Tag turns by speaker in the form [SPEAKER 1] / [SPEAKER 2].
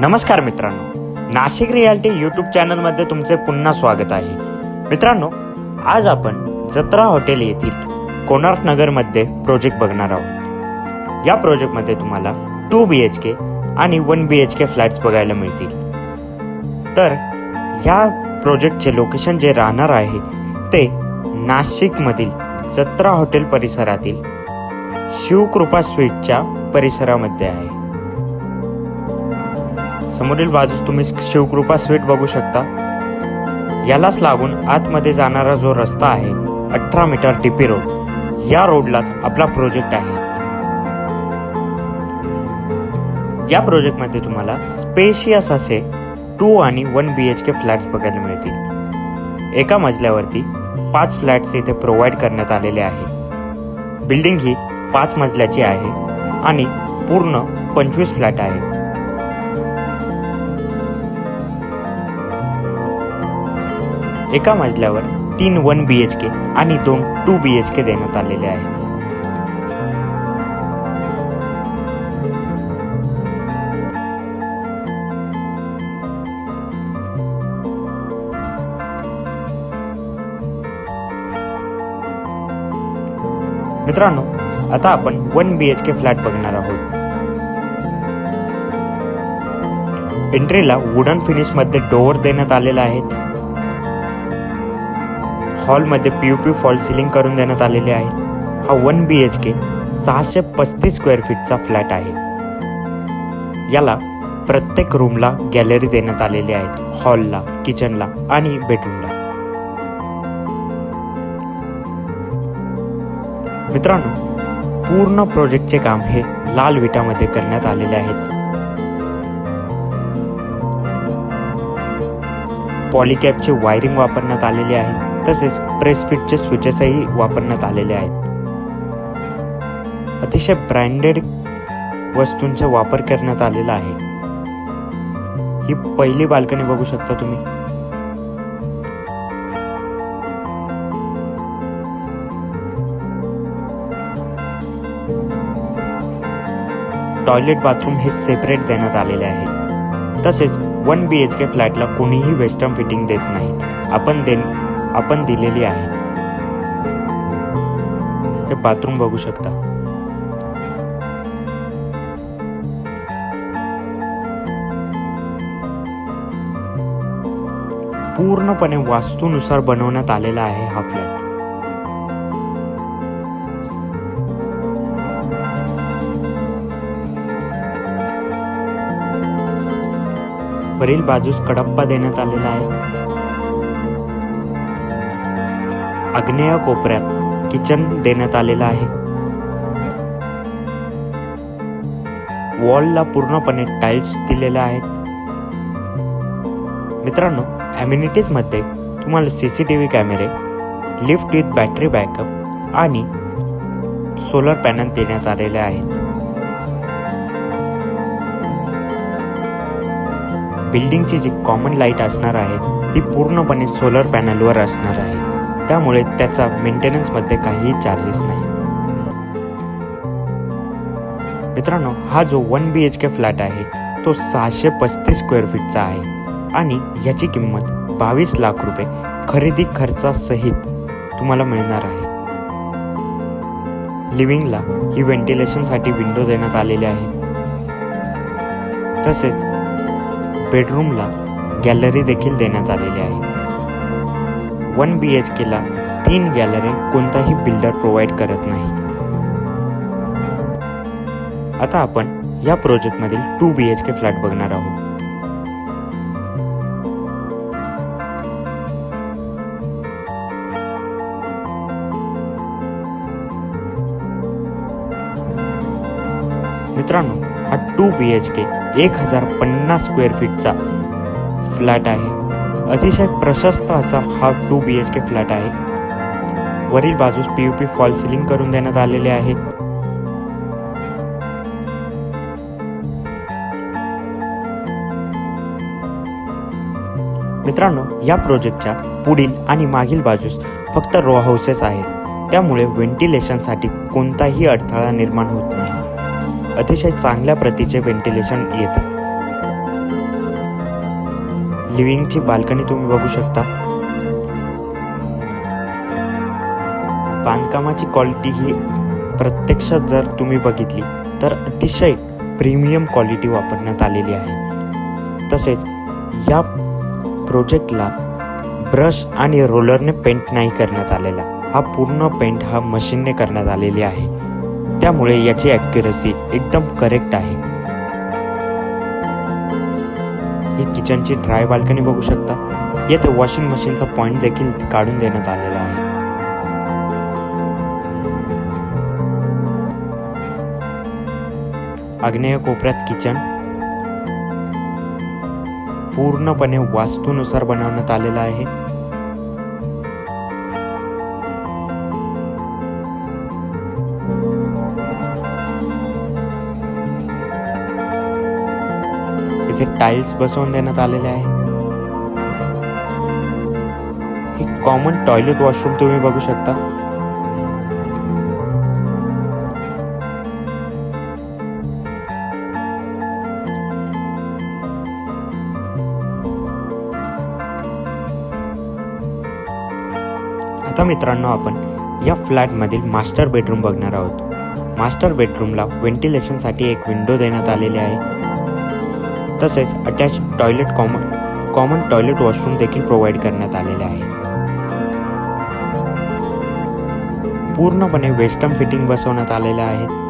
[SPEAKER 1] नमस्कार मित्रांनो. Nashik reality YouTube चॅनलमध्ये तुमचे पुन्हा स्वागत आहे. मित्रांनो आज आपण जत्रा हॉटेल येथील कोणार्क नगरमध्ये प्रोजेक्ट बघणार आहोत. या प्रोजेक्टमध्ये तुम्हाला टू बी एच के आणि one B H K flats बघायला मिळतील. तर ह्या प्रोजेक्टचे लोकेशन जे राहणार आहे ते नाशिकमधील जत्रा हॉटेल परिसरातील शिवकृपा स्वीटच्या परिसरामध्ये आहे. समोरील बाजूस तुम्ही शिवकृपा स्वीट बघू शकता. यालाच लागून आतमध्ये जाणारा जो रस्ता आहे अठरा मीटर टीपी रोड या रोडलाच आपला प्रोजेक्ट आहे. या प्रोजेक्टमध्ये तुम्हाला स्पेशियस असे टू आणि one B H K flats बघायला मिळतील. एका मजल्यावरती पाच फ्लॅट्स इथे प्रोव्हाइड करण्यात आलेले आहे. बिल्डिंग ही पाच मजल्याची आहे आणि पूर्ण पंचवीस फ्लॅट आहेत. एका मजल्यावर तीन वन बी एच के आणि दोन टू बी एच के देण्यात आलेले आहेत. मित्रांनो आता आपण one B H K flat बघणार आहोत. एंट्रीला वुडन फिनिशमध्ये डोअर देण्यात आलेला आहेत हॉलमध्ये पीयूपी फॉल सिलिंग करून देण्यात आलेले आहे. हा वन बी एच के सहाशे पस्तीस स्क्वेअर फीटचा फ्लॅट आहे. याला प्रत्येक रूमला गॅलरी देण्यात आलेली आहेत हॉलला किचनला आणि बेडरूमला. मित्रांनो पूर्ण प्रोजेक्टचे काम हे लाल विटामध्ये करण्यात आलेले आहेत पॉलिकॅपचे वायरिंग वापरण्यात आलेले आहेत तसेच प्रेस फिटचे स्विचेसही वापरण्यात आलेले आहेत. अतिशय ब्रँडेड वस्तूंचा वापर करण्यात आलेला आहे. ही पहिली बाल्कनी बघू शकता तुम्ही. टॉयलेट बाथरूम हे सेपरेट देण्यात आलेले आहे. तसेच वन बी एच के फ्लॅटला कोणीही वेस्टर्न फिटिंग देत नाहीत. आपण देण आपण दिलेली आहे. हे बाथरूम बघू शकता. पूर्णपणे वास्तूनुसार बनवण्यात आलेला आहे हा फ्लॅट. वरील बाजूस कडप्पा देण्यात आलेला आहे. आग्नेय कोपऱ्यात किचन देण्यात आलेलं आहे. वॉलला पूर्णपणे टाइल्स दिलेल्या आहेत. मित्रांनो अम्युनिटीजमध्ये तुम्हाला सीसीटीव्ही कॅमेरे लिफ्ट विथ बॅटरी बॅकअप आणि सोलर पॅनल देण्यात आलेले आहेत. बिल्डिंगची जी कॉमन लाइट असणार आहे ती पूर्णपणे सोलर पॅनलवर असणार आहे. त्यामुळे त्याचा मेंटेनन्समध्ये काहीही चार्जेस नाही. मित्रांनो हा जो one B H K flat आहे तो सहाशे पस्तीस स्क्वेअर फीटचा आहे. आणि याची किंमत बावीस लाख रुपये खरेदी खर्चासहित तुम्हाला मिळणार आहे. लिव्हिंगला ही व्हेंटिलेशनसाठी विंडो देण्यात आलेली आहे. तसेच बेडरूमला गॅलरी देखील देण्यात आलेली आहे. वन बी एच केला तीन गॅलरी कोणताही बिल्डर प्रोव्हाइड करत नाही. आता आपण या प्रोजेक्टमधील two B H K flat बघणार आहोत. मित्रांनो हा टू बी एच के एक हजार पन्नास स्क्वेअर फीटचा फ्लॅट आहे. अतिशय प्रशस्त असा हा two B H K flat आहे. वरील बाजूस P U P false ceiling करून देण्यात आलेले आहे. मित्रांनो या प्रोजेक्टच्या पुढील आणि मागील बाजूस फक्त रो हाऊसेस आहेत. त्यामुळे व्हेंटिलेशनसाठी कोणताही अडथळा निर्माण होत नाही. अतिशय चांगल्या प्रतीचे व्हेंटिलेशन येते लिव्हिंगची बाल्कनी तुम्ही बघू शकता. बांधकामाची क्वालिटी ही प्रत्यक्षात जर तुम्ही बघितली तर अतिशय प्रीमियम क्वालिटी वापरण्यात आलेली आहे. तसेच या प्रोजेक्टला ब्रश आणि रोलरने पेंट नाही करण्यात आलेला हा पूर्ण पेंट हा मशीनने करण्यात आलेली आहे. त्यामुळे याची ॲक्युरसी एकदम करेक्ट आहे. ही किचनची ड्राय बाल्कनी बघू शकता. येथे वॉशिंग मशीनचा पॉइंट देखील काढून देण्यात आलेला आहे. आग्नेय कोपऱ्यात किचन पूर्णपणे वास्तूनुसार बनवण्यात आलेला आहे. इथे टाइल्स बसवून देण्यात आलेले आहे हे कॉमन टॉयलेट वॉशरूम तुम्ही बघू शकता. आता मित्रांनो आपण या फ्लॅटमधील मास्टर बेडरूम बघणार आहोत. मास्टर बेडरूमला व्हेंटिलेशनसाठी एक विंडो देण्यात आलेली आहे. तसेच attach toilet common common toilet washroom देखील प्रोव्हाइड करण्यात आलेले आहे. पूर्णपणे वेस्टर्न फिटिंग बसवण्यात आलेल्या आहेत.